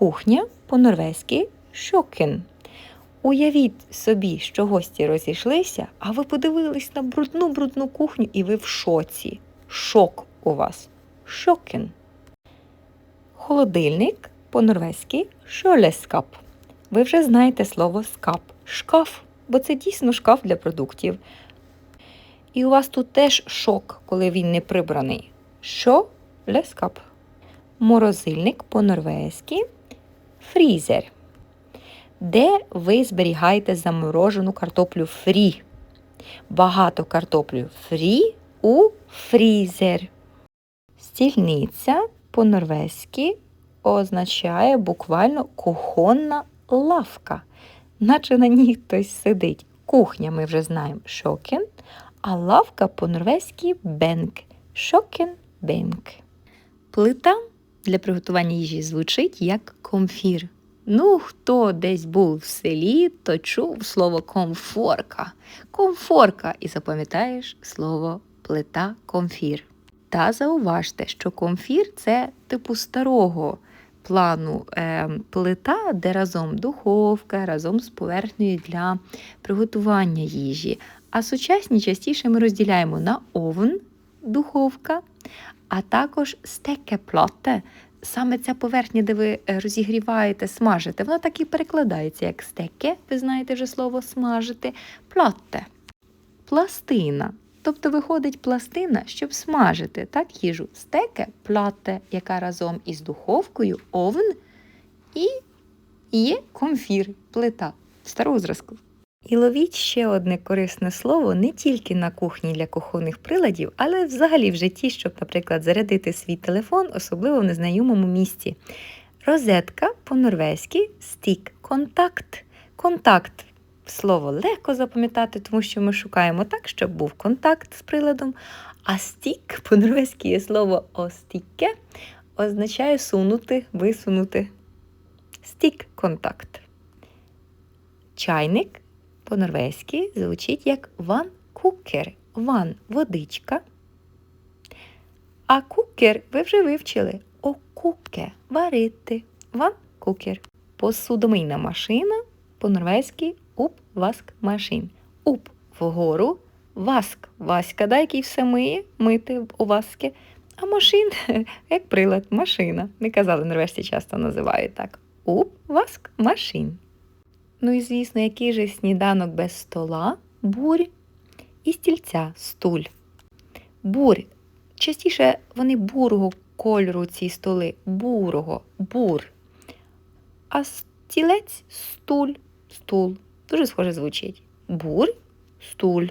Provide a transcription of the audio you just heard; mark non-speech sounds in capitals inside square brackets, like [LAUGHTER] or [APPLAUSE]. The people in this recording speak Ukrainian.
Кухня по-норвезьки шокен. Уявіть собі, що гості розійшлися, а ви подивились на брудну брудну кухню і ви в шоці. Шок у вас. Шокен. Холодильник по-норвезьки шолескап. Ви вже знаєте слово скап, шкаф, бо це дійсно шкаф для продуктів. І у вас тут теж шок, коли він не прибраний. Що лескап. Морозильник по-норвезьки фрізер. Де ви зберігаєте заморожену картоплю фрі? Багато картоплю фрі у фрізер. Стільниця по-норвезьки означає буквально кухонна лавка, наче на ній хтось сидить. Кухня ми вже знаємо шокен, а лавка по-норвезьки бенк. Шокен бенк. Плита для приготування їжі звучить як комфір. Ну, хто десь був в селі, то чув слово комфорка. Комфорка, і запам'ятаєш слово плита комфір. Та зауважте, що комфір це типу старого плану е, плита, де разом духовка, разом з поверхнею для приготування їжі. А сучасні частіше ми розділяємо на овн, духовка, а також стекеплоте. Саме ця поверхня, де ви е, розігріваєте, смажите, вона так і перекладається, як стеке, ви знаєте вже слово смажити, плотте. Пластина. Тобто виходить пластина, щоб смажити так їжу. Стеке плате, яка разом із духовкою овн і є комфір, плита старого зразку. І ловіть ще одне корисне слово не тільки на кухні для кухонних приладів, але взагалі в житті, щоб, наприклад, зарядити свій телефон, особливо в незнайомому місці. Розетка по-норвезьки стік контакт. Контакт слово легко запам'ятати, тому що ми шукаємо так, щоб був контакт з приладом. А стік по-норвезьки є слово остіке, означає сунути, висунути. Стік контакт. Чайник по-норвезьки звучить як ван кукер. Ван водичка. А кукер ви вже вивчили. Окуке варити. Ван кукер. Посудомийна машина по-норвезьки уп васк машин. Уп вгору, васк васька, да, який все миє, мити у васки. А машин, [LAUGHS] як прилад, машина. Не казали, норвежці часто називають так. Уп васк машин. Ну і, звісно, який же сніданок без стола, бурь і стільця, стуль. Бурь. Частіше вони бурого кольору ці столи, бурого, бур. А стілець стуль, стул. Дуже схоже звучить. Бур, стуль.